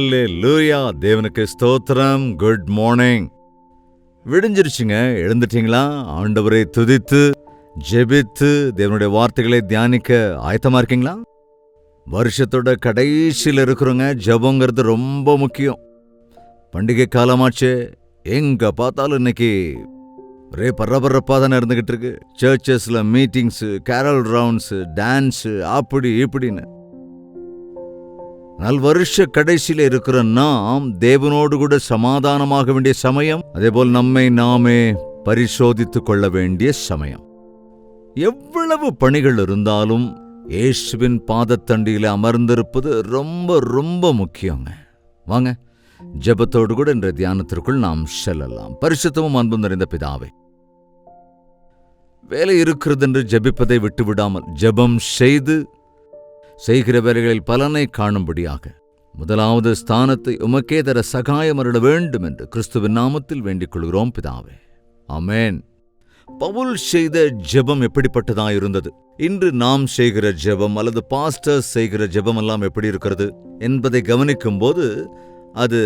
ஹalleluya தேவனுக்கு ஸ்தோத்திரம். Good morning விடிஞ்சிருச்சுங்க. எழுந்துட்டீங்களா? ஆண்டவரை துதித்து ஜெபித்து தேவனுடைய வார்த்தைகளை தியானிக்க ஆயத்தமா இருக்கீங்களா? வருஷத்தோட கடைசியில் இருக்கிறவங்க ஜபங்கிறது ரொம்ப முக்கியம். பண்டிகை காலமாச்சு. எங்க பார்த்தாலும் இன்னைக்கு ஒரே பரபரப்பாக தானே இருந்துகிட்டு இருக்கு. சர்ச்சஸில் மீட்டிங்ஸு கேரல் ரவுண்ட்ஸு டான்ஸு அப்படி இப்படின்னு. ஆனால் வருஷ கடைசியில் இருக்கிற நாம் தேவனோடு கூட சமாதானமாக வேண்டிய சமயம் அதேபோல் நம்மை நாமே பரிசோதித்துக் கொள்ள வேண்டிய சமயம். எவ்வளவு பணிகள் இருந்தாலும் இயேசுவின் பாதத்தண்டியில் அமர்ந்திருப்பது ரொம்ப ரொம்ப முக்கியங்க. வாங்க ஜெபத்தோடு கூட இன்றைய தியானத்திற்குள் நாம் செல்லலாம். பரிசுத்தமும் அன்பும் நிறைந்த பிதாவே வேலை இருக்கிறது என்று ஜெபிப்பதை விட்டுவிடாமல் ஜெபம் செய்து செய்கிற வேலைகளில் பலனை காணும்படியாக முதலாவது ஸ்தானத்தை உமக்கே தர சகாயம் அருள வேண்டும் என்று கிறிஸ்துவின் நாமத்தில் வேண்டிக் கொள்கிறோம் பிதாவே. அமேன் பவுல் செய்த ஜெபம் எப்படிப்பட்டதா இருந்தது இன்று நாம் செய்கிற ஜெபம் அல்லது பாஸ்டர்ஸ் செய்கிற ஜெபம் எல்லாம் எப்படி இருக்கிறது என்பதை கவனிக்கும் போது அது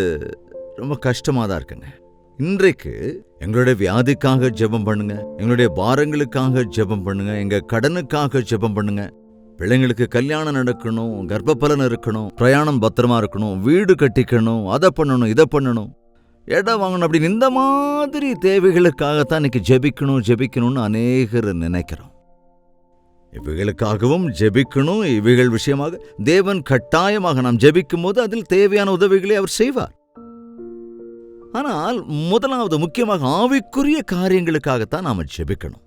ரொம்ப கஷ்டமாக தான் இருக்குங்க. இன்றைக்கு எங்களுடைய வியாதிக்காக ஜெபம் பண்ணுங்க எங்களுடைய பாரங்களுக்காக ஜெபம் பண்ணுங்க எங்க கடனுக்காக ஜெபம் பண்ணுங்க பிள்ளைங்களுக்கு கல்யாணம் நடக்கணும் கர்ப்பப்பலன் இருக்கணும் பிரயாணம் பத்திரமா இருக்கணும் வீடு கட்டிக்கணும் அதை பண்ணணும் இதை பண்ணணும். இடம் வாங்கணும் அப்படின்னு இந்த மாதிரி தேவைகளுக்காகத்தான் இன்னைக்கு ஜெபிக்கணும் ஜெபிக்கணும்னு அநேகர் நினைக்கிறோம். இவைகளுக்காகவும் ஜெபிக்கணும். இவைகள் விஷயமாக தேவன் கட்டாயமாக நாம் ஜெபிக்கும் போது அதில் தேவையான உதவிகளை அவர் செய்வார். ஆனால் முதலாவது முக்கியமாக ஆவிக்குரிய காரியங்களுக்காகத்தான் நாம் ஜெபிக்கணும்.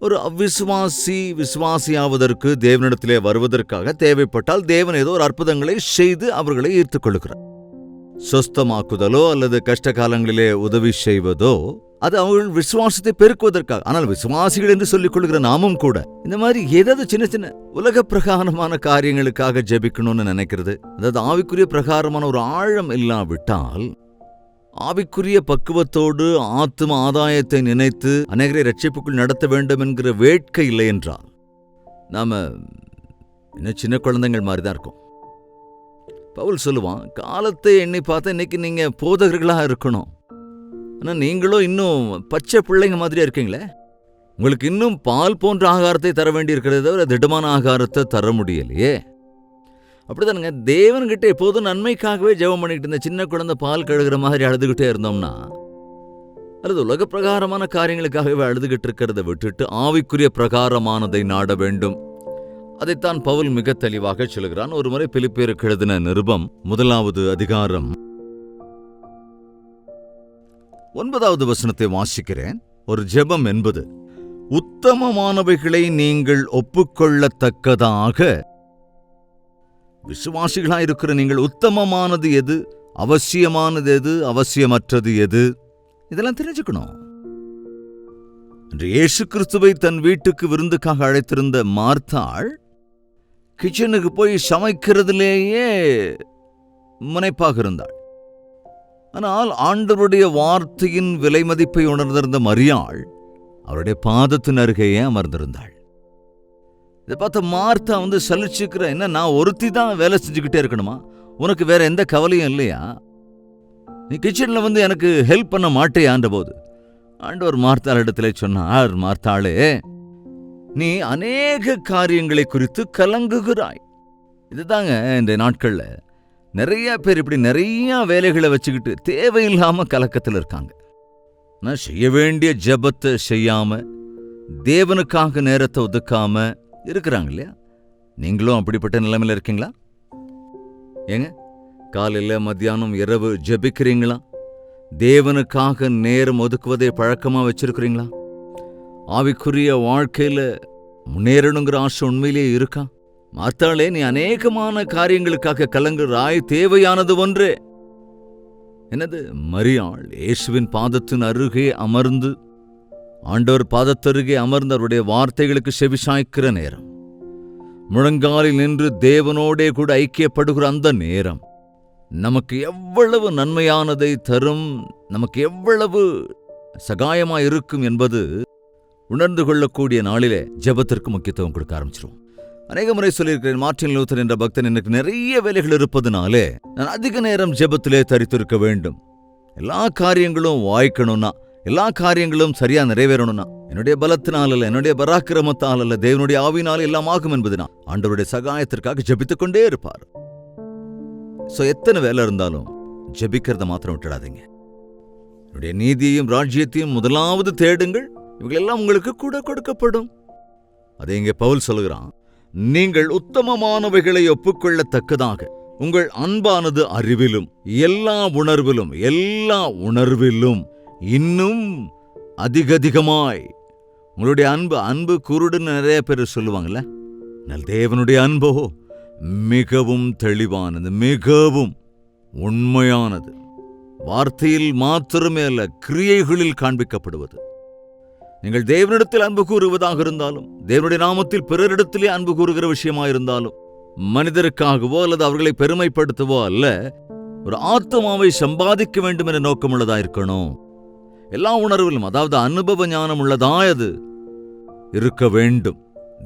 ஒரு அவிசுவாசி விசுவாசியாவதற்கு தேவனிடத்திலே வருவதற்காக தேவைப்பட்டால் தேவன் ஏதோ ஒரு அற்புதங்களை செய்து அவர்களை ஈர்த்துக் கொள்கிறார் சொஸ்தமாக்குதலோ அல்லது கஷ்ட காலங்களிலே உதவி செய்வதோ அது அவர்கள் விசுவாசத்தை பெருக்குவதற்காக ஆனால் விசுவாசிகள் என்று சொல்லிக் கொள்கிற நாமும் கூட இந்த மாதிரி ஏதாவது சின்ன சின்ன உலக பிரகாரமான காரியங்களுக்காக ஜெபிக்கணும்னு நினைக்கிறது. அதாவது ஆவிக்குரிய பிரகாரமான ஒரு ஆழம் இல்லாவிட்டால் ஆவிக்குரிய பக்குவத்தோடு ஆத்தும ஆதாயத்தை நினைத்து அநேகரை ரட்சிப்புக்குள் நடத்த வேண்டும் என்கிற வேட்கை இல்லை என்றால் நாம் இன்னும் சின்ன குழந்தைங்கள் மாதிரி தான் இருக்கும். பவுல் சொல்லுவான் காலத்தை எண்ணி பார்த்தா இன்னைக்கு நீங்கள் போதகர்களாக இருக்கணும். ஆனால் நீங்களும் இன்னும் பச்சை பிள்ளைங்க மாதிரியா இருக்கீங்களே? உங்களுக்கு இன்னும் பால் போன்ற ஆகாரத்தை தர வேண்டியிருக்கிறத தவிர திடமான ஆகாரத்தை தர முடியலையே. அப்படிதானுங்க. தேவன்கிட்ட எப்போதும் நன்மைக்காகவே ஜெபம் பண்ணிக்கிட்டு இருந்த சின்ன குழந்தை பால் கழுகுற மாதிரி அழுதுகிட்டே இருந்தோம்னா அல்லது உலக பிரகாரமான காரியங்களுக்காகவே அழுதுகிட்டு இருக்கிறத விட்டுட்டு ஆவிக்குரிய பிரகாரமானதை நாட வேண்டும். அதைத்தான் பவுல் மிக தெளிவாக சொல்கிறான் ஒரு முறை பிலிப்பேருக்கு எழுதின நிருபம் முதலாவது அதிகாரம் ஒன்பதாவது வசனத்தை வாசிக்கிறேன். ஒரு ஜெபம் என்பது உத்தமமானவைகளை நீங்கள் ஒப்புக்கொள்ளத்தக்கதாக விசுவாசிகளா இருக்கிற நீங்கள் உத்தமமானது எது? அவசியமானது எது? அவசியமற்றது எது? இதெல்லாம் தெரிஞ்சுக்கணும். இன்று இயேசு கிறிஸ்துவை தன் வீட்டுக்கு விருந்துக்காக அழைத்திருந்த மார்த்தாள் கிச்சனுக்கு போய் சமைக்கிறதுலேயே முனைப்பாக இருந்தாள். ஆனால் ஆண்டவருடைய வார்த்தையின் விலை மதிப்பை உணர்ந்திருந்த மரியாள் அவருடைய பாதத்தின் அருகேயே அமர்ந்திருந்தாள். இதை பார்த்த மார்த்தா வந்து சலிச்சுக்கிற என்ன நான் ஒருத்தி தான் வேலை செஞ்சுக்கிட்டே இருக்கணுமா? உனக்கு வேற எந்த கவலையும் இல்லையா? நீ கிச்சனில் வந்து எனக்கு ஹெல்ப் பண்ண மாட்டேயான்ற போது ஆண்டவர் மார்த்தாள் இடத்துல சொன்னார் மார்த்தாளே நீ அநேக காரியங்களை குறித்து கலங்குகிறாய். இதுதாங்க இந்த நாட்களில் நிறைய பேர் இப்படி நிறைய வேலைகளை வச்சுக்கிட்டு தேவையில்லாமல் கலக்கத்தில் இருக்காங்க. நான் செய்ய வேண்டிய ஜெபத்தை செய்யாம தேவனுக்காக நேரத்தை ஒதுக்காம இருக்கிறாங்க இல்லையா நீங்களும் அப்படிப்பட்ட நிலைமையில் இருக்கீங்களா? ஏங்க காலையில் மத்தியானம் இரவு ஜெபிக்கிறீங்களா? தேவனுக்காக நேரம் ஒதுக்குவதை பழக்கமா வச்சிருக்கிறீங்களா? ஆவிக்குரிய வாழ்க்கையில முன்னேறணுங்கிற ஆசை உண்மையிலேயே இருக்கா? மாத்தாளே நீ அநேகமான காரியங்களுக்காக கலங்குறாய் தேவையானது ஒன்றே. என்னது மரியாள் இயேசுவின் பாதத்தின் அருகே அமர்ந்து ஆண்டோர் பாதத்தருகே அமர்ந்தவருடைய வார்த்தைகளுக்கு செவிசாய்க்கிற நேரம். முழங்காலில் நின்று தேவனோடே கூட ஐக்கியப்படுகிற அந்த நேரம். நமக்கு எவ்வளவு நன்மையானதை தரும் நமக்கு எவ்வளவு சகாயமா இருக்கும் என்பது உணர்ந்து கொள்ளக்கூடிய நாளிலே ஜெபத்திற்கு முக்கியத்துவம் கொடுக்க ஆரம்பிச்சிருவோம். அநேக முறை சொல்லியிருக்கிறேன் மார்ட்டின் லூத்தர் என்ற பக்தன் எனக்கு நிறைய வேலைகள் இருப்பதுனாலே நான் அதிக நேரம் ஜெபத்திலே தரித்திருக்க வேண்டும். எல்லா காரியங்களும் வாய்க்கணும்னா எல்லா காரியங்களும் சரியா நிறைவேறணும்னா என்னுடைய பலத்தினால் அல்ல என்னுடைய பராக்கிரமத்தால் அல்ல தேவனுடைய ஆவினால் எல்லாம் ஆகும் என்பதுனா ஆண்டவருடைய சகாயத்திற்காக ஜபித்துக் கொண்டே இருப்பார். சோ எத்தனை வேலை இருந்தாலும் ஜபிக்கிறத மாத்திரம் விட்டுடாதீங்க. என்னுடைய நீதியையும் ராஜ்யத்தையும் முதலாவது தேடுங்கள். இவங்களெல்லாம் உங்களுக்கு கூட கொடுக்கப்படும். அதை இங்கே பவுல் சொல்கிறான் நீங்கள் உத்தமமானவைகளை ஒப்புக்கொள்ளத்தக்கதாக உங்கள் அன்பானது அறிவிலும் எல்லா உணர்விலும் எல்லா உணர்விலும் இன்னும் அதிகதிகமாய். உங்களுடைய அன்பு அன்பு குருடுன்னு நிறைய பேர் சொல்லுவாங்கல்ல? நல் தேவனுடைய அன்போ மிகவும் தெளிவானது மிகவும் உண்மையானது. வார்த்தையில் மாத்திரமே அல்ல கிரியைகளில் காண்பிக்கப்படுவது. நீங்கள் தேவனிடத்தில் அன்பு கூறுவதாக இருந்தாலும் தேவனுடைய நாமத்தில் பிறரிடத்திலே அன்பு கூறுகிற விஷயமாயிருந்தாலும் மனிதருக்காகவோ அல்லது அவர்களை பெருமைப்படுத்தவோ அல்ல ஒரு ஆத்மாவை சம்பாதிக்க வேண்டும் என்ற நோக்கமுள்ளதா இருக்கணும் எல்லா உணர்விலும் அதாவது அனுபவ ஞானம் உள்ளதாய் அது. இருக்க வேண்டும்.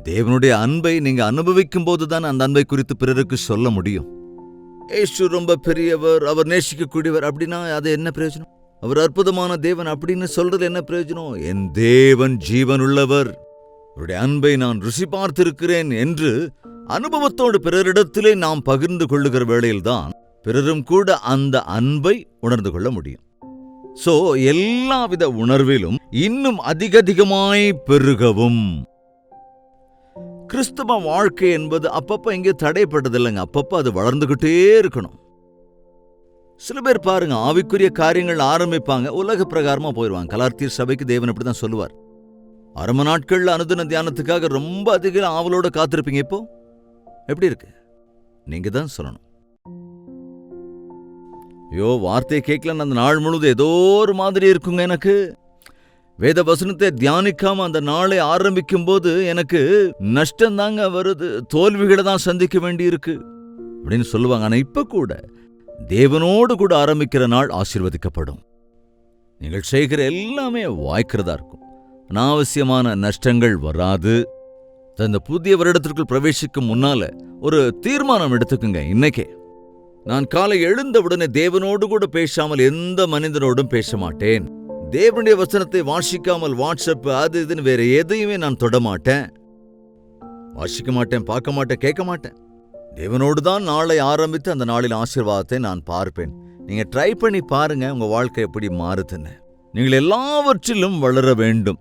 தேவனுடைய அன்பை நீங்க அனுபவிக்கும் போதுதான் அந்த அன்பை குறித்து பிறருக்கு சொல்ல முடியும். ஏசு ரொம்ப பெரியவர் அவர் நேசிக்கக்கூடியவர் அப்படின்னா அது என்ன பிரயோஜனம்? அவர் அற்புதமான தேவன் அப்படின்னு சொல்றது என்ன பிரயோஜனம்? என் தேவன் ஜீவனுள்ளவர். அவருடைய அன்பை நான் ருசி பார்த்திருக்கிறேன் என்று அனுபவத்தோடு பிறரிடத்திலே நாம் பகிர்ந்து கொள்ளுகிற வேளையில்தான் பிறரும் கூட அந்த அன்பை உணர்ந்து கொள்ள முடியும். சோ எல்லாவித உணர்விலும் இன்னும் அதிகதிகமாய் பெருகவும். கிறிஸ்தவ வாழ்க்கை என்பது அப்பப்ப இங்கே தடைப்பட்டதில்லைங்க. அப்பப்ப அது வளர்ந்துகிட்டே இருக்கணும். சில பேர் பாருங்க ஆவிக்குரிய காரியங்கள் ஆரம்பிப்பாங்க உலக பிரகாரமா போயிடுவாங்க கலார்த்தீர் சபைக்கு தேவன் அப்படிதான் சொல்லுவார். அரும நாட்கள்ல அனுதின தியானத்துக்காக ரொம்ப அதிக ஆவலோட காத்திருப்பீங்க இப்போ? எப்படி இருக்கு? நீங்க தான் சொல்லணும். ஐயோ வார்த்தையை கேட்கலன்னு அந்த நாள் முழுதும் ஏதோ ஒரு மாதிரி இருக்குங்க எனக்கு. வேத வசனத்தை தியானிக்காம அந்த நாளை ஆரம்பிக்கும் போது எனக்கு நஷ்டம் தாங்க வருது. தோல்விகளை தான் சந்திக்க வேண்டி இருக்கு அப்படின்னு சொல்லுவாங்க. ஆனா இப்ப கூட தேவனோடு கூட ஆரம்பிக்கிற நாள் ஆசீர்வதிக்கப்படும். நீங்கள் செய்கிற எல்லாமே வாய்க்கிறதா இருக்கும். அனாவசியமான நஷ்டங்கள் வராது. இந்த புதிய வருடத்திற்குள் பிரவேசிக்கும் முன்னால ஒரு தீர்மானம் எடுத்துக்குங்க இன்னைக்கே. நான் காலை எழுந்தவுடனே தேவனோடு கூட பேசாமல் எந்த மனிதனோடும் பேச மாட்டேன். தேவனுடைய வசனத்தை வாசிக்காமல் வாட்ஸ்அப் அது இதுன்னு வேற எதையுமே நான் தொட மாட்டேன். வாசிக்க மாட்டேன் பார்க்க மாட்டேன் கேட்க மாட்டேன். தேவனோடு தான் நாளை ஆரம்பித்து அந்த நாளில் ஆசீர்வாதத்தை நான் பார்ப்பேன். நீங்க ட்ரை பண்ணி பாருங்க உங்க வாழ்க்கை எப்படி மாறுதுன்னு. நீங்கள் எல்லாவற்றிலும் வளர வேண்டும்.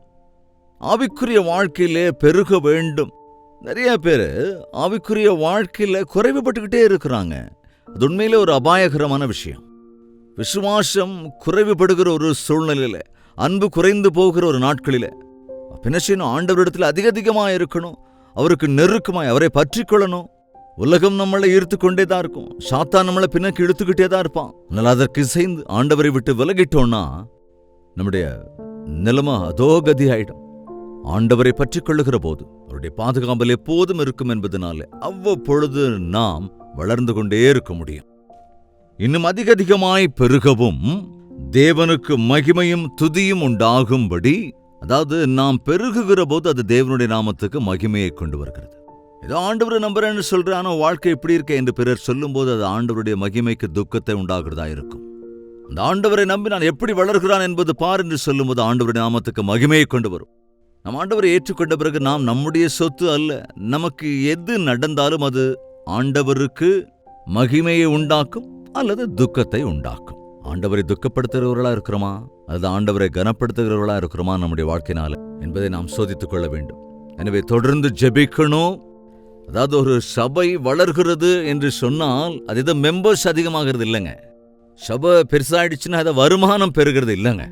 ஆவிக்குரிய வாழ்க்கையிலே பெருக வேண்டும். நிறைய பேர் ஆவிக்குரிய வாழ்க்கையில குறைவுபட்டுக்கிட்டே இருக்கிறாங்க. அது உண்மையிலே ஒரு அபாயகரமான விஷயம். விசுவாசம் குறைவுபடுகிற ஒரு சூழ்நிலையில அன்பு குறைந்து போகிற ஒரு நாட்களில என்ன செய்யணும் ஆண்டவரிடத்தில் அதிக அதிகமாக இருக்கணும் அவருக்கு நெருக்கமாய் அவரை பற்றி கொள்ளணும் உலகம் நம்மளை ஈர்த்து கொண்டே தான் இருக்கும். சாத்தா நம்மளை பின்னக்கு இழுத்துக்கிட்டே தான் இருப்பான். நல்லா அதற்கு இசைந்து ஆண்டவரை விட்டு விலகிட்டோம்னா நம்முடைய நிலைமை அதோ கதி ஆயிடும் ஆண்டவரை பற்றி கொள்ளுகிற போது அவருடைய பாதுகாவல் எப்போதும் இருக்கும் என்பதனால அவ்வப்பொழுது நாம் வளர்ந்து கொண்டே இருக்க முடியும். இன்னும் அதிக அதிகமாய் பெருகவும் தேவனுக்கு மகிமையும் துதியும் உண்டாகும்படி அதாவது நாம் பெருகுகிற போது அது தேவனுடைய நாமத்துக்கு மகிமையை கொண்டு வருகிறது. ஏதோ ஆண்டவரை நம்புறேன்னு சொல்கிற ஆனால் வாழ்க்கை இப்படி இருக்க என்று பிறர் சொல்லும்போது அது ஆண்டவருடைய மகிமைக்கு துக்கத்தை உண்டாகிறதா இருக்கும். அந்த ஆண்டவரை நம்பி நான் எப்படி வளர்கிறான் என்பது பார் என்று சொல்லும்போது ஆண்டவருடைய நாமத்துக்கு மகிமையை கொண்டு வரும். நம் ஆண்டவரை ஏற்றுக்கொண்ட பிறகு நாம் நம்முடைய சொத்து அல்ல நமக்கு எது நடந்தாலும் அது ஆண்டவருக்கு மகிமையை உண்டாக்கும் அல்லது துக்கத்தை உண்டாக்கும். ஆண்டவரை துக்கப்படுத்துகிறவர்களா இருக்கிறோமா? அல்லது ஆண்டவரை கனப்படுத்துகிறவர்களா இருக்கிறோமா நம்முடைய வாழ்க்கையினால என்பதை நாம் சோதித்துக் கொள்ள வேண்டும். எனவே தொடர்ந்து ஜெபிக்கணும். அதாவது ஒரு சபை வளர்கிறது என்று சொன்னால் அது எதோ மெம்பர்ஸ் அதிகமாகிறது இல்லைங்க. சபை பெருசாயிடுச்சுன்னா அதை வருமானம் பெறுகிறது இல்லைங்க.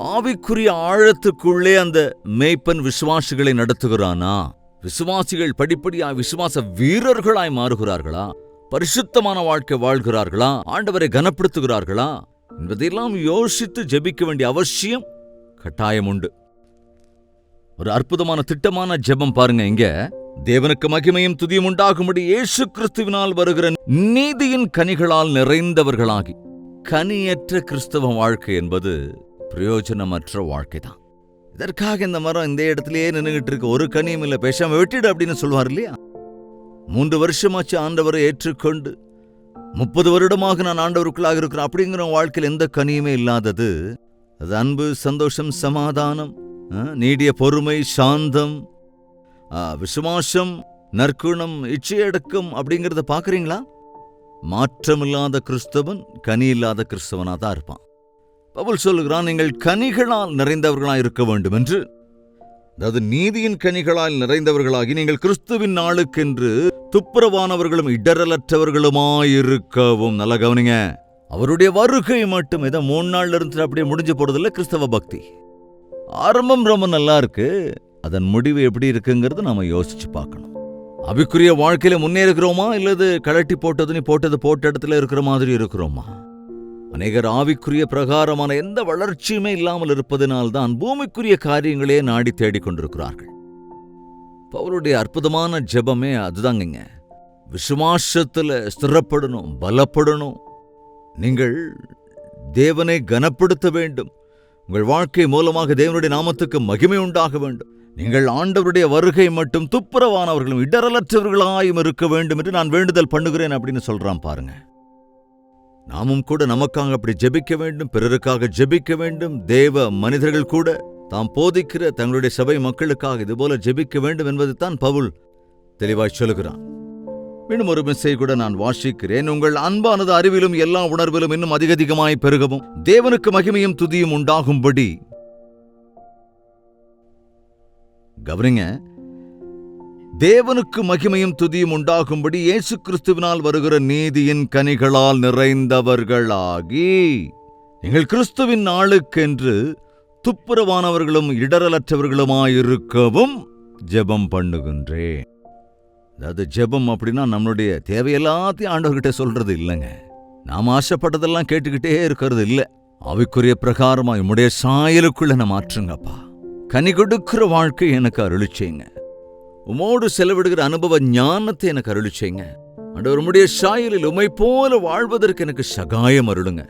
ஆவிக்குரிய ஆழத்துக்குள்ளே அந்த மேய்ப்பன் விசுவாசிகளை நடத்துகிறானா? விசுவாசிகள் படிப்படியா விசுவாச வீரர்களாய் மாறுகிறார்களா? பரிசுத்தமான வாழ்க்கை வாழ்கிறார்களா? ஆண்டவரை கனப்படுத்துகிறார்களா? என்பதையெல்லாம் யோசித்து ஜெபிக்க வேண்டிய அவசியம் கட்டாயம் உண்டு. ஒரு அற்புதமான திட்டமான ஜெபம் பாருங்க இங்க. தேவனுக்கு மகிமையும் துதியும் உண்டாகும்படி இயேசு கிறிஸ்துவினால் வருகிற நீதியின் கனிகளால் நிறைந்தவர்களாகி கனியற்ற கிறிஸ்தவ வாழ்க்கை என்பது பிரயோஜனமற்ற வாழ்க்கை தான் இதற்காக இந்த மரம் இந்த இடத்துலயே நின்றுகிட்டு இருக்கு? ஒரு கனியும் இல்ல பேசாம வெட்டிடு அப்படின்னு சொல்லுவார் இல்லையா? மூன்று வருஷமாச்சு ஆண்டவரை ஏற்றுக்கொண்டு முப்பது வருடமாக நான் ஆண்டவருக்குள்ளாக இருக்கிறேன். அப்படிங்கிற வாழ்க்கையில் எந்த கனியுமே இல்லாதது. அது அன்பு சந்தோஷம் சமாதானம் ஆ, நீடிய பொறுமை சாந்தம் விசுவாசம் நற்குணம் இச்சையடக்கம் அப்படிங்கிறத பார்க்குறீங்களா? மாற்றமில்லாத கிறிஸ்தவன் கனி இல்லாத கிறிஸ்தவனாக தான் இருப்பான். பவுல் சொல்லுகிறான் நீங்கள் கனிகளால் நிறைந்தவர்களாய் இருக்க வேண்டும் என்று அதாவது நீதியின் கனிகளால் நிறைந்தவர்களாகி நீங்கள் கிறிஸ்துவின் நாளுக்கென்று துப்புரவானவர்களும் இடரலற்றவர்களுமாயிருக்கவும் நல்ல கவனிங்க. அவருடைய வருகை மட்டும் ஏதோ மூணு நாள்ல இருந்து அப்படியே முடிஞ்சு போறதில்ல கிறிஸ்தவ பக்தி. ஆரம்பம் ரொம்ப நல்லா இருக்கு. அதன் முடிவு எப்படி இருக்குங்கிறது நாம யோசிச்சு பார்க்கணும். அபிக்குரிய வாழ்க்கையில முன்னேறுகிறோமா? இல்லது கழட்டி போட்டது நீ போட்டது போட்ட இடத்துல இருக்கிற மாதிரி இருக்கிறோமா? அநேகர் ஆவிக்குரிய பிரகாரமான எந்த வளர்ச்சியுமே இல்லாமல் இருப்பதனால்தான் பூமிக்குரிய காரியங்களே நாடி தேடிக் கொண்டிருக்கிறார்கள். பவுலுடைய அற்புதமான ஜெபமே அதுதாங்கங்க. விசுவாசத்தில் ஸ்திரப்படணும் பலப்படணும். நீங்கள் தேவனை கனப்படுத்த வேண்டும். உங்கள் வாழ்க்கை மூலமாக தேவனுடைய நாமத்துக்கு மகிமை உண்டாக வேண்டும். நீங்கள் ஆண்டவருடைய வருகை மட்டும் துப்புரவானவர்களும் இடரலற்றவர்களாயும் இருக்க வேண்டும் என்று நான் வேண்டுதல் பண்ணுகிறேன் அப்படின்னு சொல்றான் பாருங்க. நாமும் கூட நமக்காக அப்படி ஜெபிக்க வேண்டும் பிறருக்காக ஜெபிக்க வேண்டும் தேவ மனிதர்கள் கூட தாம் போதிக்கிற தங்களுடைய சபை மக்களுக்காக இதுபோல ஜெபிக்க வேண்டும் என்பது தான் பவுல் தெளிவாய் சொல்லுகிறான். மீண்டும் ஒரு மிஸ்ஸை கூட நான் வாசிக்கிறேன். உங்கள் அன்பானது அறிவிலும் எல்லா உணர்விலும் இன்னும் அதிகதிகமாய் பெருகவும் தேவனுக்கு மகிமையும் துதியும் உண்டாகும்படி. கவனிங்க தேவனுக்கு மகிமையும் துதியும் உண்டாகும்படி இயேசு கிறிஸ்துவினால் வருகிற நீதியின் கனிகளால் நிறைந்தவர்களாகி நீங்கள் கிறிஸ்துவின் நாளுக்கென்று துப்புரவானவர்களும் இடரலற்றவர்களுமாயிருக்கவும் ஜெபம் பண்ணுகின்றேன். அதாவது ஜெபம் அப்படின்னா நம்மளுடைய தேவையெல்லாத்தையும் ஆண்டவர்கிட்ட சொல்றது இல்லைங்க. நாம் ஆசைப்பட்டதெல்லாம் கேட்டுக்கிட்டே இருக்கிறது இல்லை. அவைக்குரிய பிரகாரமா உம்முடைய சாயலுக்குள்ள நான் மாற்றுங்கப்பா. கனி கொடுக்கிற வாழ்க்கை எனக்கு அருளிச்சேங்க உமோடு செலவிடுகிற அனுபவ ஞானத்தை எனக்கு அருளிச்சேங்க. ஆண்டவர் உம்முடைய சாயலில் உமை போல வாழ்வதற்கு எனக்கு சகாயம் அருளுங்க.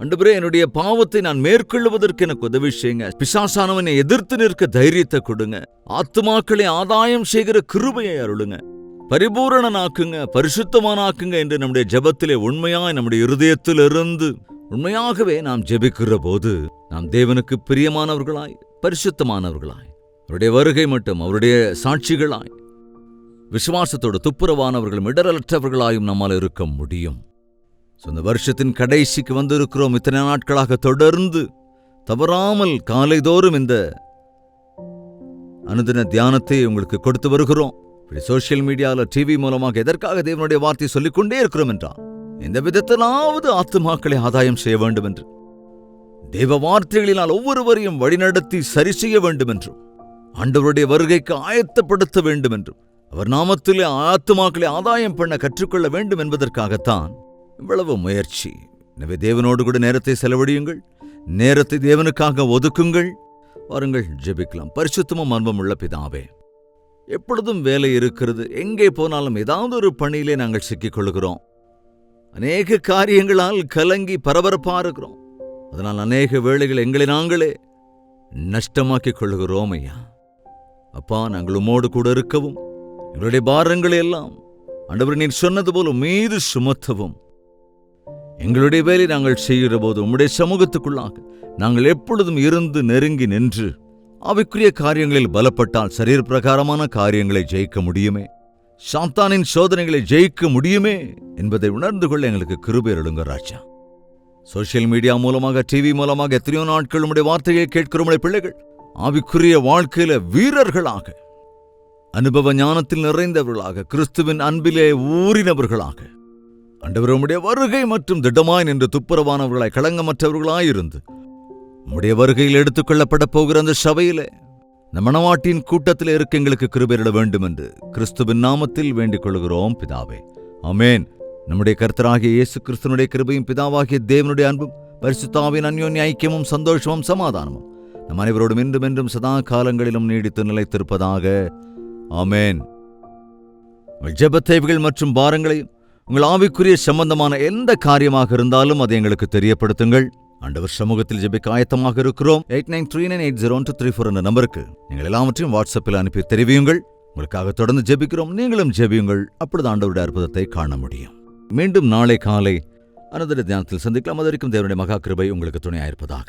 அண்டவரே என்னுடைய பாவத்தை நான் மேற்கொள்வதற்கு எனக்கு உதவி செய்யுங்க. பிசாசானவனை எதிர்த்து நிற்க தைரியத்தை கொடுங்க. ஆத்துமாக்களை ஆதாயம் செய்கிற கிருபையை அருளுங்க. பரிபூரணனாக்குங்க பரிசுத்தமானாக்குங்க என்று நம்முடைய ஜெபத்திலே உண்மையாய் நம்முடைய இருதயத்திலிருந்து உண்மையாகவே நாம் ஜெபிக்கிற போது நாம் தேவனுக்கு பிரியமானவர்களாய் பரிசுத்தமானவர்களாய். அவருடைய வருகை மட்டும் அவருடைய சாட்சிகளாய். விசுவாசத்தோடு துப்புரவானவர்களும் இடரலற்றவர்களாயும் நம்மால் இருக்க முடியும். சொந்த இந்த வருஷத்தின் கடைசிக்கு வந்திருக்கிறோம். இத்தனை நாட்களாக தொடர்ந்து தவறாமல் காலைதோறும் இந்த அனுதின தியானத்தை உங்களுக்கு கொடுத்து வருகிறோம். இப்படி சோஷியல் மீடியாவில் டிவி மூலமாக எதற்காக தேவனுடைய வார்த்தை சொல்லிக்கொண்டே இருக்கிறோம் என்றால் எந்த விதத்திலாவது ஆத்துமாக்களை ஆதாயம் செய்ய வேண்டும் என்று தேவ வார்த்தைகளினால் ஒவ்வொருவரையும் வழிநடத்தி சரி செய்ய வேண்டும் என்றும் ஆண்டவருடைய வருகைக்கு ஆயத்தப்படுத்த வேண்டும் என்றும் அவர் நாமத்திலே ஆத்துமாக்களை ஆதாயம் பண்ண கற்றுக்கொள்ள வேண்டும் என்பதற்காகத்தான் இவ்வளவு முயற்சி. எனவே தேவனோடு கூட நேரத்தை செலவழியுங்கள். நேரத்தை தேவனுக்காக ஒதுக்குங்கள். வாருங்கள் ஜெபிக்கலாம். பரிசுத்தமும் அன்பும் உள்ள பிதாவே எப்பொழுதும் வேலை இருக்கிறது. எங்கே போனாலும் ஏதாவது ஒரு பணியிலே நாங்கள் சிக்கிக் கொள்கிறோம் அநேக காரியங்களால் கலங்கி பரபரப்பா இருக்கிறோம் அதனால் அநேக வேலைகள் எங்களை நாங்களே நஷ்டமாக்கிக் கொள்கிறோம் ஐயா. அப்பா நாங்கள் உமோடு கூட இருக்கவும் எங்களுடைய பாரங்களை எல்லாம் ஆண்டவர் நீர் சொன்னது போல மீது சுமத்தவும். எங்களுடைய வேலை நாங்கள் செய்கிற போது உம்முடைய சமூகத்துக்குள்ளாக நாங்கள் எப்பொழுதும் இருந்து நெருங்கி நின்று அவைக்குரிய காரியங்களில் பலப்பட்டால் சரீர பிரகாரமான காரியங்களை ஜெயிக்க முடியுமே சாத்தானின் சோதனைகளை ஜெயிக்க முடியுமே என்பதை உணர்ந்து கொள்ள எங்களுக்கு கிருபை எழுங்க ராஜா. சோஷியல் மீடியா மூலமாக டிவி மூலமாக எத்தனையோ நாட்கள் உம்முடைய வார்த்தையை கேட்கிற பிள்ளைகள். ஆவிக்குரிய வாழ்க்கையில வீரர்களாக அனுபவ ஞானத்தில் நிறைந்தவர்களாக கிறிஸ்துவின் அன்பிலே ஊறினவர்களாக அண்டவர் உம்முடைய வருகை மற்றும் திடமாய் நின்று துப்புரவானவர்களாய் களங்கமற்றவர்களாயிருந்து உம்முடைய வருகையில் எடுத்துக்கொள்ளப்பட போகிற அந்த சபையிலே இந்த மணவாட்டின் கூட்டத்தில் இருக்க எங்களுக்கு கிருபையிட வேண்டும் என்று கிறிஸ்துவின் நாமத்தில் வேண்டிக் கொள்கிறோம் பிதாவே. அமேன் நம்முடைய கர்த்தராகிய இயேசு கிறிஸ்துனுடைய கிருபையும் பிதாவாகிய தேவனுடைய அன்பும் பரிசுத்தாவின் அந்யோன்ய ஐக்கியமும் சந்தோஷமும் சமாதானமும் நம் அனைவரோடும் இன்றும் என்றும் சதா காலங்களிலும் நீடித்து நிலைத்திருப்பதாக. ஆமென். உங்கள் தேவைகள் மற்றும் பாரங்களையும் உங்கள் ஆவிக்குரிய சம்பந்தமான எந்த காரியமாக இருந்தாலும் அதை எங்களுக்கு தெரியப்படுத்துங்கள். ஆண்டவர் சமூகத்தில் ஜெபிக்க ஆயத்தமாக இருக்கிறோம். Eight nine three nine eight zero two three four என்ற நம்பருக்கு நீங்கள் எல்லாவற்றையும் வாட்ஸ்அப்பில் அனுப்பி தெரிவியுங்கள். உங்களுக்காக தொடர்ந்து ஜெபிக்கிறோம். நீங்களும் ஜெபியுங்கள். அப்பொழுது ஆண்டவருடைய அற்புதத்தை காண முடியும். மீண்டும் நாளை காலை அனந்தர தியானத்தில் சந்திக்கலாம். அது வரைக்கும் தேவனுடைய மகா கிருபை உங்களுக்கு துணையாயிருப்பதாக.